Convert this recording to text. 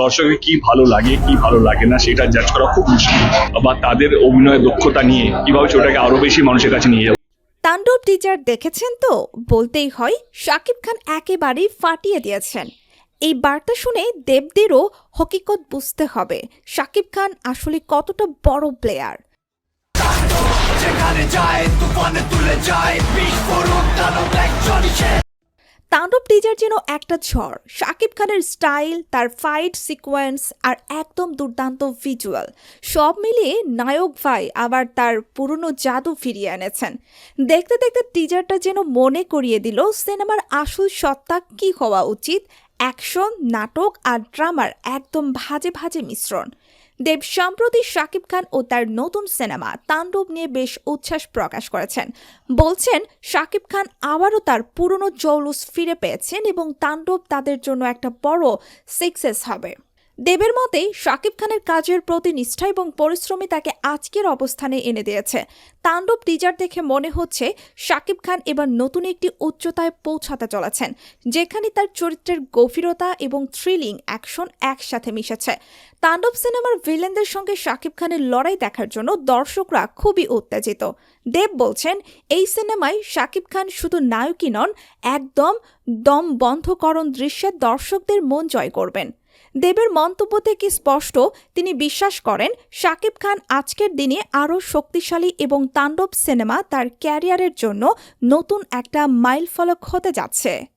দর্শকের কি ভালো লাগে কি ভালো লাগে না সেটা জাজ করা খুব মুশকিল। বা তাদের অভিনয় দক্ষতা নিয়ে কীভাবে সেটাকে আরও বেশি মানুষের কাছে নিয়ে যাবে। তাণ্ডব টিচার দেখেছেন তো? বলতেই হয় শাকিব খান একেবারেই ফাটিয়ে দিয়েছেন। এই বার্তা শুনে দেবদেরও হকিকত বুঝতে হবে শাকিব খান আসলে কতটা বড় প্লেয়ার যেখানে যায় তুফানে তুলে যায় বিস্ফোরক দানব একজনই সে তাণ্ডব টিজার যেন একটা ঝড়। শাকিব খানের স্টাইল তার ফাইট সিকোয়েন্স আর একদম দুর্দান্ত ভিজুয়াল সব মিলিয়ে নায়ক ভাই আবার তার পুরনো জাদু ফিরিয়ে এনেছেন। দেখতে দেখতে টিজারটা যেন মনে করিয়ে দিল সিনেমার আসল সত্তা কি হওয়া উচিত? অ্যাকশন নাটক আর ড্রামার একদম ভাজে ভাজে মিশ্রণ। দেব সম্প্রতি শাকিব খান ও তার নতুন সিনেমা তাণ্ডব নিয়ে বেশ উচ্ছ্বাস প্রকাশ করেছেন। বলছেন, শাকিব খান আবারও তার পুরনো জৌলুস ফিরে পেয়েছেন এবং তাণ্ডব তাদের জন্য একটা বড় সাকসেস হবে। দেবের মতে, শাকিব খানের কাজের প্রতি নিষ্ঠা এবং পরিশ্রমী তাকে আজকের অবস্থানে এনে দিয়েছে। তাণ্ডব টিজার দেখে মনে হচ্ছে, শাকিব খান এবার নতুন একটি উচ্চতায় পৌঁছাতে চলেছেন, যেখানে তার চরিত্রের গভীরতা এবং থ্রিলিং অ্যাকশন একসাথে মিশেছে। তাণ্ডব সিনেমার ভিলেনদের সঙ্গে শাকিব খানের লড়াই দেখার জন্য দর্শকরা খুবই উত্তেজিত। দেব বলছেন, এই সিনেমায় শাকিব খান শুধু নায়কই নন, একদম দম বন্ধকরণ দৃশ্যে দর্শকদের মন জয় করবেন। দেবের মন্তব্য থেকে স্পষ্ট, তিনি বিশ্বাস করেন, শাকিব খান আজকের দিনে আরও শক্তিশালী এবং তাণ্ডব সিনেমা তার ক্যারিয়ারের জন্য নতুন একটা মাইল ফলক হতে যাচ্ছে।